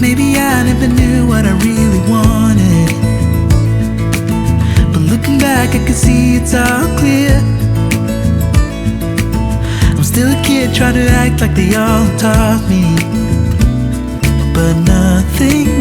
Maybe I never knew what I really wanted. But looking back, I can see it's all clear. I'm still a kid trying to act like they all taught me. But nothing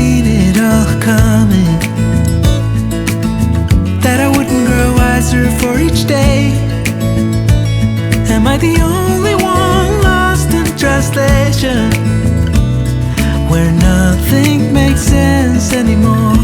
seen it all coming. That I wouldn't grow wiser for each day. Am I the only one lost in translation? Where nothing makes sense anymore.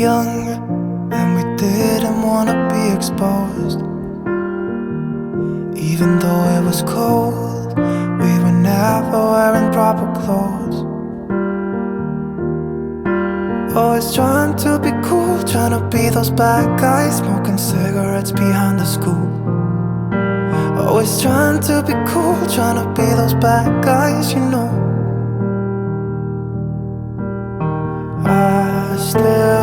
Young and we didn't wanna be exposed. Even though it was cold, we were never wearing proper clothes. Always trying to be cool, trying to be those bad guys, smoking cigarettes behind the school. Always trying to be cool, trying to be those bad guys, you know. I still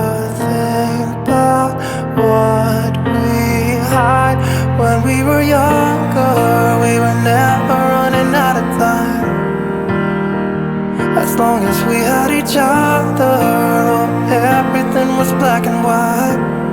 As long as we had each other, oh, everything was black and white.